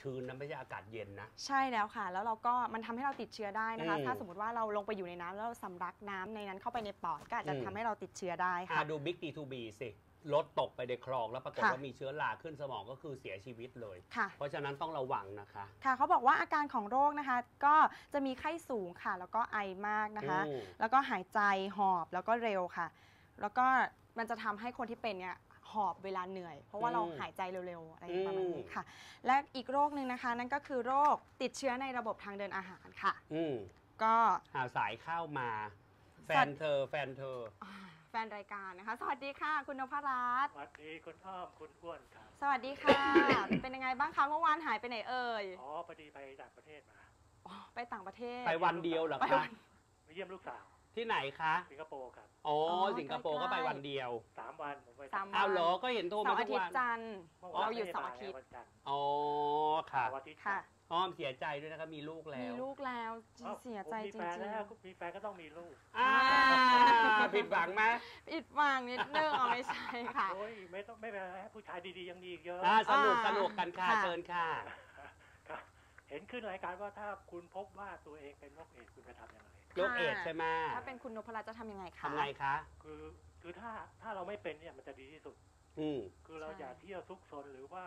ชื้นนะไม่ใช่อากาศเย็นนะ ใช่แล้วค่ะ แล้วเราก็มันทำให้เราติดเชื้อได้นะคะ อืม ถ้าสมมติว่าเราลงไปอยู่ในน้ำแล้วเราสำลักน้ำในนั้นเข้าไปในปอดก็อาจจะอืมทำให้เราติดเชื้อได้อ่าค่ะดูบิ๊กดีทูบีสิรถตกไปในคลองแล้วปรากฏค่ะ ว่ามีเชื้อราขึ้นสมองก็คือเสียชีวิตเลย ค่ะ เพราะฉะนั้นต้องระวังนะคะ ค่ะเขาบอกว่าอาการของโรคนะคะ ก็จะมีไข้สูงค่ะ แล้วก็ไอมากนะคะ อืม แล้วก็หายใจหอบแล้วก็เร็วค่ะ แล้วก็มันจะทำให้คนที่เป็นเนี่ย หอบเวลาเหนื่อย เพราะว่าเราหายใจเร็วๆอะไรประมาณนี้ค่ะ และอีกโรคหนึ่งนะคะ นั่นก็คือโรคติดเชื้อในระบบทางเดินอาหารค่ะอืมก็หาสายเข้ามา แฟนเธอแฟนเธออ่าแฟนรายการนะคะ สวัสดีค่ะ คุณนพรัตน์สวัสดีคุณอ้อมคุณอ้วนครับสวัสดีค่ะ เป็นยังไงบ้างคะเมื่อวานหายไปไหนเอ่ยอ๋อพอดีไปต่างประเทศมาอ๋อไปต่างประเทศไปวันเดียวเหรอไปคะวันไปเยี่ยมลูกสาว ที่ไหนคะ สิงคโปร์ครับอ๋ออ๋อสิงคโปร์ใกล้ๆก็ไปวันเดียวสามวันผมไปสามวันอ้าวเหรอก็เห็นโทรเสามาร์ทุอากทิตวันย์จันทร์มื่เราหยุดไม่เสาร์อาทิตย์ วันจันทร์อ๋อค่ะเสาร์อาทิตย์ค่ะ อ้อมเสียใจด้วยนะครับมีลูกแล้มีวลูกแล้วจริงอ้าวเสียใจผมมีจริแฟงนแล้วมีแฟนก็ต้องมีลูกอ่าผิดหวังไหมๆผิดหวังนิดนึงอ๋อไม่ใช่ค่ะ โอ้ยไม่ต้องไม่เป็นไรผู้ชายดีๆยังมีอีกเยอะอ่าสนุกอ่าสนุกกันค่ะค่ะ เชิญค่ะ ครับเห็นขึ้นรายการว่าถ้าคุณพบว่าตัวเองเป็นโรคเอดส์คุณจะทำยังไง โรคเอดส์ใช่ไหมถ้าเป็นคุณนพรัตน์จะทำยังไงคะ ทำไงคะ คือคือถ้าถ้าเราไม่เป็นเนี่ยมันจะดีที่สุด อืมคือเราใช่ อย่าเที่ยวซุกซนหรือว่า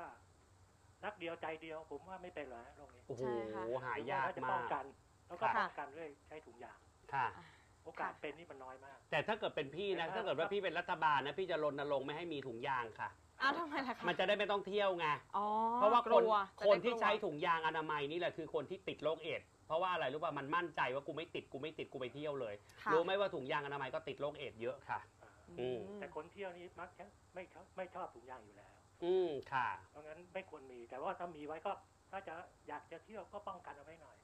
รักเดียวใจเดียว ผมว่าไม่เป็นหรอกฮะโรคนี้โอ้โห ใช่ค่ะ หายากหรือว่ถ้จะมาป้องก กันแล้วก็ค่ะ ป้องกันด้วยใช้ถุงยาง ค่ะ โอกาสเป็นนี่มันน้อยมาก แต่ถ้าเกิดเป็นพี่นะแต่ถ้าถ้าเกิดว่าพี่เป็นรัฐบาลนะพี่จะรณรงค์ไม่ให้มีถุงยางค่ะ อ้าวทำไมล่ะคะมันจะได้ไม่ต้องเที่ยวไง อ๋อเพราะว่าคนกลัวจะคนได้ที่กลัวใช้ถุงยางอนามัยนี่แหละคือคนที่ติดโรคเอดส์เพ ราะว่าอะไรรู้ป่ะมันมั่นใจว่ากูไม่ติดกูไม่ติดกูไปเที่ยวเลย ค่ะ รู้ไหมว่าถุงยางอนามัยก็ติดโรคเอดส์เยอะค่ะ อืม แต่คนเที่ยวนี้มักจะไม่ชอบไม่ชอบถุงยางอยู่แล้ว อืมค่ะ เพราะงั้นไม่ควรมี แต่ว่าถ้ามีไว้ก็ถ้าจะอยากจะเที่ยวก็ป้องกันเอาไว้หน่อย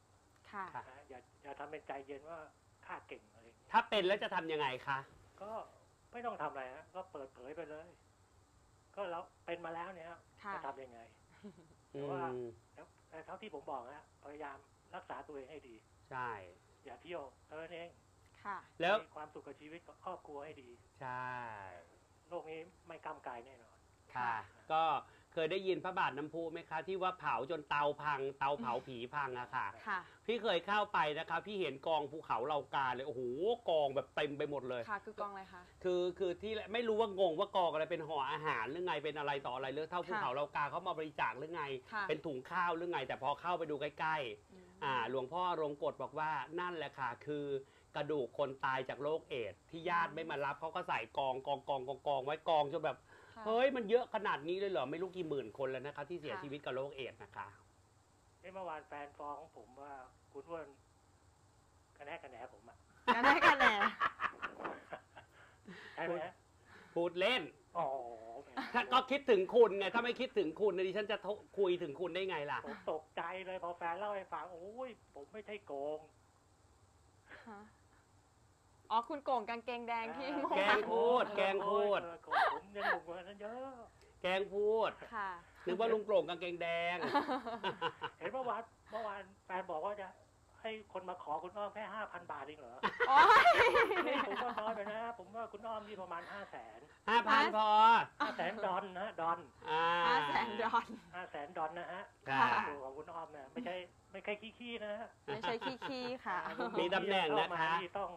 ค่ะ ค่ะ นะอย่าอย่าทำเป็นใจเย็นว่าข้าเก่งอะไรอย่างเงี้ยถ้าเป็นแล้วจะทำยังไงคะก็ไม่ต้องทำอะไรฮะก็เปิดเผยไปเลย ก็เราเป็นมาแล้วเนี่ยค่ะ จะทำยังไง อืว่ามแล้วแต่เท่าที่ผมบอกฮะพยายาม รักษาตัวเองให้ดี ใช่ อย่าเที่ยวเท่านั้นเองค่ะ แล้วมีความสุขกับชีวิตกับครอบครัวให้ดี ใช่ โลกนี้ไม่กำกายแน่นอน ค่ะ ก็เคยได้ยินพระบาทน้ำพุไหมคะ ที่ว่าเผาจนเตาพัง เตาเผาผีพังอะค่ะ ค่ะ พี่เคยเข้าไปนะคะ พี่เห็นกองภูเขาเหล่ากาเลยโอ้โหกองแบบเต็มไปหมดเลย ค่ะ คือกองอะไรคะ คือคือที่ไม่รู้ว่างงว่ากองอะไรเป็นห่ออาหารหรือไงเป็นอะไรต่ออะไรเรื่องเท่าภูเขาเหล่ากาเขามาบริจาคหรือไง ค่ะ เป็นถุงข้าวหรือไง แต่พอเข้าไปดูใกล้อืมๆ อ่าหลวงพ่อรงกฎบอกว่านั่นแหละค่ะ คือกระดูกคนตายจากโรคเอดส์ที่ญาติไม่มารับเขาก็ใส่กองกองกองกองกองไว้กองจนแบบ ค่ะ เฮ้ยมันเยอะขนาดนี้เลยเหรอ ไม่รู้กี่หมื่นคนแล้วนะคะ ที่เสียค่ะ ชีวิตกับโรคเอดส์นะคะ เอ้เมื่อวานแฟนฟ้องผมว่าคุณอ้วนกระแนกกระแหนผมอะงั้นได้กันแหละใช่ไหมฮะพูดเล่น อ๋อแหมถ้าก็คิดถึงคุณไงถ้าไม่คิดถึงคุณดิฉันจะโทรคุยถึงคุณได้ไงล่ะ ผมตกใจ เลยพอแฟนเล่าให้ฟังโอ้ยผมไม่ใช่โกงฮะอ๋อคุณโก่งกางเกงแดงที่อ่าเมื่อแกวางนพูด แกล้งพูดโอ้ยโกงผมยังหนุ่มกว่านั้นเยอะ แกล้งพูดค่ะนึกว่าลุงโปร่งกางเกงแดง เห็นเมื่อวานเมื่อวานแฟนบอกว่าจะให้คนมาขอคุณอ้อมแค่ห้าพันบาทเองเหรอโอ้ยนี่ผมว่าน้อยไปนะ ผมว่าคุณอ้อมนี่ประมาณห้าแสนห้าพันพอห้าแสนดอนนะดอนอ่าห้าแสนดอลห้าแสนดอนนะฮะค่ะตัวของคุณอ้อมเนี่ยไม่ใช่ไม่ใช่ขี้ๆนะฮะไม่ใช่ขี้ๆค่ะ มีตำแหน่งนะคะเข้ามานี่ต้อง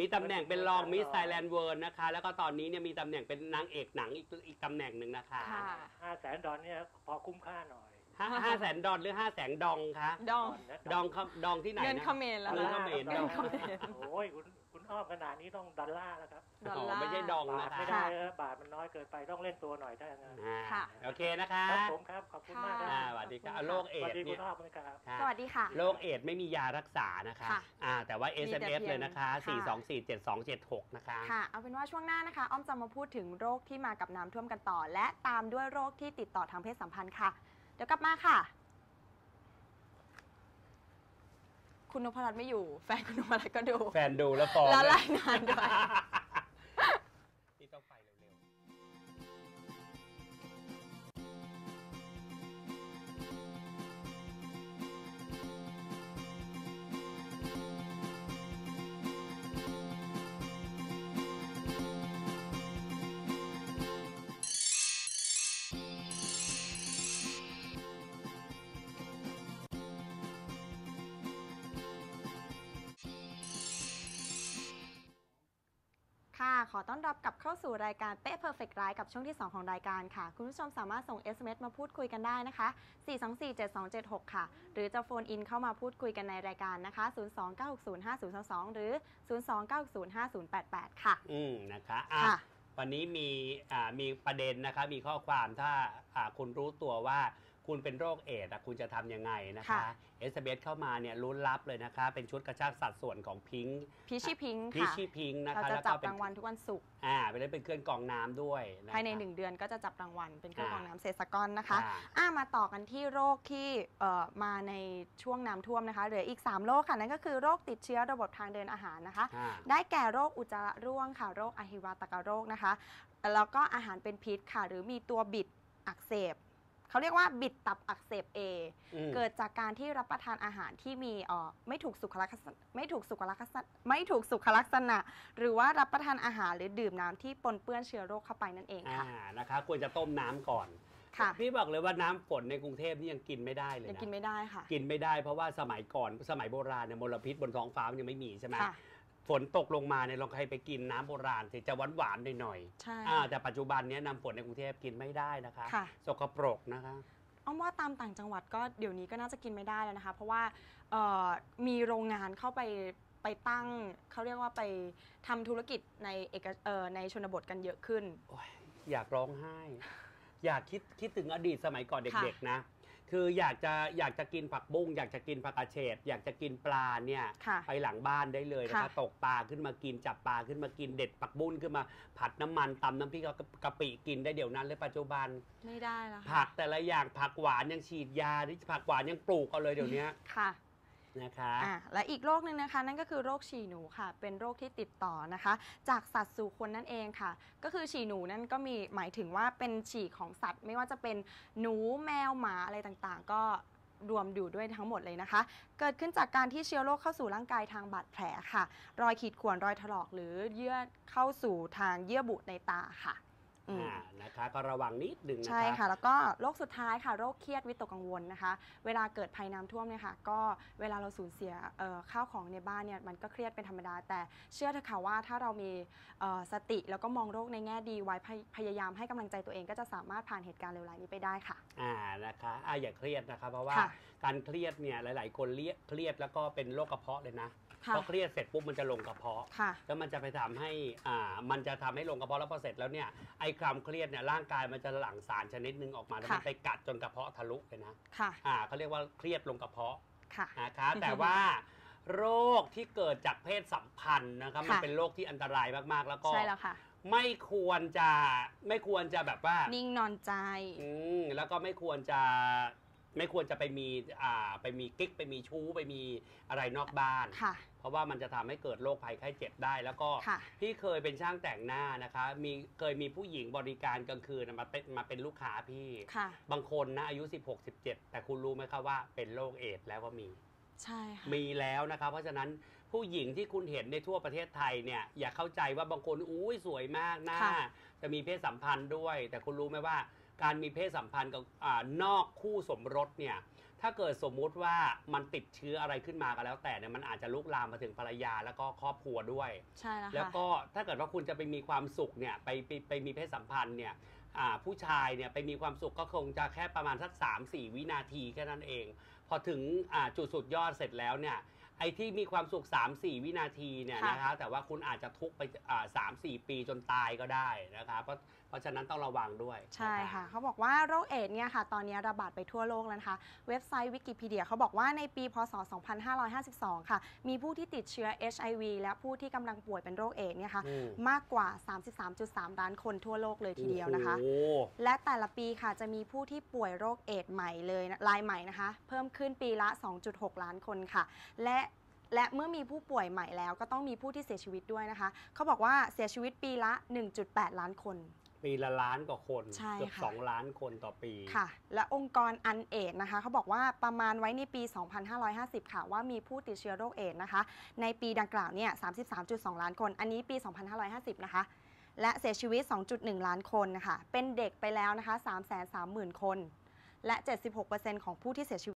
มีตำแหน่งเป็นรองมิสไทยแลนด์เวิร์นะคะ แล้วก็ตอนนี้เนี่ยมีตำแหน่งเป็นนางเอกหนังอีกอีกตำแหน่งหนึ่งนะคะ ค่ะ ห้าแสนดอนเนี่ยพอคุ้มค่าหน่อย ห้าห้าแสนดอลหรือห้าแสนดองคะ ดองนะดองครับดองที่ไหนเงินนะเขมรแล้วเงินนะเขมรเงินเขมรโอ้ยคุณคุณอ้อมขนาดนี้ต้องดอลลาร์แล้วครับดอลอ๋อลาร์ไม่ใช่ดองบานะทคะไม่ได้นะบาทมันน้อยเกินไปต้องเล่นตัวหน่อยถ้าอย่างนั้นอ่าค่ะโอเคนะคะครับผมครับขอบคุณมากคอ่ารับสวัสดีครับขอบคุณค่ะโรคเอสวัดสดีส์คุเนี่ยณอ้อมนะครับค่ะสวัสดีค่ะโรคเอดส์ไม่มียารักษานะคะค่ะอ่าแต่ว่ามีแต่ SMS เพียงเลยนะคะค่ะ4247276 นะคะค่ะเอาเป็นว่าช่วงหน้านะคะ อ้อมจะมาพูดถึงโรคที่มากับน้ำท่วมกันต่อ และตามด้วยโรคที่ติดต่อทางเพศสัมพันธ์ค่ะเดี๋ยวกลับมาค่ะ คุณนพรัตน์ไม่อยู่ แฟนคุณนพรัตน์ก็ดู แฟนดูแล้วฟ้องแล้วรายงานด้วย ขอต้อนรับกลับเข้าสู่รายการเป๊ะ Perfect รายกับช่วงที่ 2 ของรายการค่ะ คุณผู้ชมสามารถส่ง SMS มาพูดคุยกันได้นะคะ 4247276 ค่ะ หรือจะโฟนอินเข้ามาพูดคุยกันในรายการนะคะ 029605022 หรือ 029605088 ค่ะ อืมนะคะอะค่ะ วันนี้มีอ่ามีประเด็นนะคะมีข้อความถ้าอ่าคุณรู้ตัวว่า คุณเป็นโรคเอดส์อะคุณจะทำยังไงนะคะ ค่ะเอสเบเข้ามาเนี่ยลุ้นรับเลยนะคะ เป็นชุดกระชากสัดส่วนของพิงค์พิชชี่พิงค์พิชค่ะ ชี่พิงค์นะเราคะจะแล้วจัก็บเป็นรางวัลทุกวันศุกร์อ่าไปเล่นเป็นเครื่องกรองน้ำด้วยะคะ ภายใน1เดือนก็จะจับรางวัลเป็นเครื่องกรองอ่าน้ำเศษสกอนนะคะ อ่า อ่ามาต่อกันที่โรคที่เอ่อมาในช่วงน้ำท่วมนะคะเหลืออีก 3 โรคค่ะ นั่นก็คือโรคติดเชื้อระบบทางเดินอาหารนะคะ อ่า ได้แก่โรคอุจจาระร่วงค่ะ โรคอหิวาตกโรคนะคะ แล้วก็อาหารเป็นพิษค่ะ หรือมีตัวบิดอักเสบ เขาเรียกว่าบิดตับอักเสบ A อืมเกิดจากการที่รับประทานอาหารที่มีเอ่อไม่ถูกสุขลักษณะไม่ถูกสุขลักษณะไม่ถูกสุขลักษณะ หรือว่ารับประทานอาหารหรือดื่มน้ำที่ปนเปื้อนเชื้อโรคเข้าไปนั่นเองอ่าค่ะ นะคะควรจะต้มน้ำก่อนค่ะพี่บอกเลยว่าน้ำฝนในกรุงเทพนี่ยังกินไม่ได้เลยยังนะกินไม่ได้ค่ะ กินไม่ได้เพราะว่าสมัยก่อนสมัยโบราณเนี่ยมลพิษบนท้องฟ้ามันยังไม่มีใช่ไหม ค่ะ ฝนตกลงมาเนี่ยลองใครไปกินน้ำโบราณสิจะหวานหวานๆหน่อยใช่ ๆอ่าแต่ปัจจุบันเนี้ยน้ำฝนในกรุงเทพกินไม่ได้นะคะค่ะ สกปรกนะคะ อ้อมว่าตามต่างจังหวัดก็เดี๋ยวนี้ก็น่าจะกินไม่ได้แล้วนะคะ เพราะว่าเอ่อมีโรงงานเข้าไปไปตั้งเขาเรียกว่าไปทำธุรกิจในเอกเอ่อในชนบทกันเยอะขึ้น โอ๊ยอยากร้องไห้ อยากคิดคิดถึงอดีตสมัยก่อนค่ะเด็ก ๆ นะ คืออยากจะอยากจะกินผักบุ้งอยากจะกินผักกระเฉดอยากจะกินปลาเนี่ยค่ะ ไปหลังบ้านได้เลยนะคะค่ะ ตกปลาขึ้นมากินจับปลาขึ้นมากินเด็ดผักบุ้งขึ้นมาผัดน้ำมันตำน้ำพริกกะกะปิกินได้เดี๋ยวนั้นเลยปัจจุบัน ไม่ได้แล้วผัค่ะกแต่ละอย่างผักหวานยังฉีดยาที่ผักหวานยังปลูกเอาเลยเดี๋ยวนี้ ค่ะ นะคะอะและอีกโรคหนึ่งนะคะ นั่นก็คือโรคฉี่หนูค่ะ เป็นโรคที่ติดต่อนะคะ จากสัตว์สู่คนนั่นเองค่ะ ก็คือฉี่หนูนั่นก็มีหมายถึงว่าเป็นฉี่ของสัตว์ ไม่ว่าจะเป็นหนูแมวหมาอะไรต่างๆ ก็รวมอยู่ด้วยทั้งหมดเลยนะคะ เกิดขึ้นจากการที่เชื้อโรคเข้าสู่ร่างกายทางบาดแผลค่ะ รอยขีดข่วนรอยถลอกหรือเยื่อเข้าสู่ทางเยื่อบุในตาค่ะ อืม อ่านะคะก็ระวังนิดหนึ่งนะคะใช่ค่ะ แล้วก็โรคสุดท้ายค่ะโรคเครียดวิตกกังวลนะคะ เวลาเกิดภัยน้ำท่วมเนี่ยค่ะก็เวลาเราสูญเสียเอ่อข้าวของในบ้านเนี่ยมันก็เครียดเป็นธรรมดา แต่เชื่อเถอะค่ะว่าถ้าเรามีเอ่อสติแล้วก็มองโรคในแง่ดีไว้พยพยายามให้กำลังใจตัวเองก็จะสามารถผ่านเหตุการณ์เลวร้ายนี้ไปได้ค่ะ อ่านะคะอ่าอย่าเครียดนะคะเพราะว่าค่ะ การเครียดเนี่ยหลาย ๆ คนเรียเครียดแล้วก็เป็นโรคกระเพาะเลยนะค่ะพอเครียดเสร็จปุ๊บมันจะลงกระเพาะ ค่ะ แล้วมันจะไปทำให้อ่ามันจะทำให้ลงกระเพาะแล้วพอเสร็จแล้วเนี่ยไอ้ความเครียดเนี่ยร่างกายมันจะหลั่งสารชนิดหนึงออกมาแล้วมันค่ะ ไปกัดจนกระเพาะทะลุเลยนะค่ะ อ่าเขาเรียกว่าเครียดลงกระเพาะ ค่ะ นะคะแต่ว่าโรคที่เกิดจากเพศสัมพันธ์นะครับมันค่ะเป็นโรคที่อันตรายมากๆ แล้วก็ใช่แล้วค่ะ ไม่ควรจะไม่ควรจะแบบว่านิ่งนอนใจ อืมแล้วก็ไม่ควรจะ ไม่ควรจะไปมีอ่าไปมีกิ๊กไปมีชู้ไปมีอะไรนอกบ้าน ค่ะ เพราะว่ามันจะทำให้เกิดโรคภัยไข้เจ็บได้ แล้วก็ค่ะพี่เคยเป็นช่างแต่งหน้านะคะ มีเคยมีผู้หญิงบริการกลางคืนมาเป็นมาเป็นลูกค้าพี่ ค่ะ บางคนนะอายุ 16 17 แต่คุณรู้ไหมครับว่าเป็นโรคเอดส์แล้วก็มี ใช่ค่ะ มีแล้วนะครับ เพราะฉะนั้นผู้หญิงที่คุณเห็นในทั่วประเทศไทยเนี่ยอย่าเข้าใจว่าบางคนอุ้ยสวยมากหน้าค่ะ จะมีเพศสัมพันธ์ด้วย แต่คุณรู้ไหมว่า การมีเพศสัมพันธ์กับอานอกคู่สมรสเนี่ยถ้าเกิดสมมุติว่ามันติดเชื้ออะไรขึ้นมาก็แล้ว แต่เนี่ยมันอาจจะลุกลามมาถึงภรรยาแล้วก็ครอบครัวด้วย ใช่แล้วแล้วค่ะก็ถ้าเกิดว่าคุณจะไปมีความสุขเนี่ยไปไปไปมีเพศสัมพันธ์เนี่ยอ่าผู้ชายเนี่ยไปมีความสุขก็คงจะแค่ประมาณสัก3 4 วินาทีแค่นั้นเอง พอถึงอ่าจุดสุดยอดเสร็จแล้วเนี่ย ไอ้ที่มีความสุข 3 4 วินาทีเนี่ยค่ะ นะคะแต่ว่าคุณอาจจะทุกข์ไปอ่าสามสี่ปีจนตายก็ได้นะคะเพราะเพราะฉะนั้นต้องระวังด้วยใช่นค่ะเขาบอกว่าโรคเอดส์เนี่ยค่ะตอนนี้ระบาดไปทั่วโลกแล้วนะคะ เว็บไซต์วิกิพีเดียเขาบอกว่าในปี พศ 2552 ค่ะ มีผู้ที่ติดเชื้อ HIV และผู้ที่กำลังป่วยเป็นโรคเอดส์เนี่ยค่ะอืมมากกว่า 33.3 ล้านคนทั่วโลกเลยทีเดียวนะคะ โอ้โห และแต่ละปีค่ะจะมีผู้ที่ป่วยโรคเอดส์ใหม่เลยนะรายใหม่นะคะ เพิ่มขึ้นปีละ 2.6 ล้านคนค่ะ และ และเมื่อมีผู้ป่วยใหม่แล้วก็ต้องมีผู้ที่เสียชีวิตด้วยนะคะ เขาบอกว่าเสียชีวิตปีละ 1.8 ล้านคน ปีละล้านกว่าคนใช่เกือบค่ะ สองล้านคนต่อปี ค่ะ และองค์กรอันเอดนะคะ เขาบอกว่าประมาณไว้ในปี 2550 ค่ะว่ามีผู้ติดเชื้อโรคเอดส์นะคะ ในปีดังกล่าวเนี่ย 33.2 ล้านคน อันนี้ปี 2550 นะคะ และเสียชีวิต 2.1 ล้านคนนะคะ เป็นเด็กไปแล้วนะคะ 330,000 คน และ 76%ของผู้ที่เสียชีวิต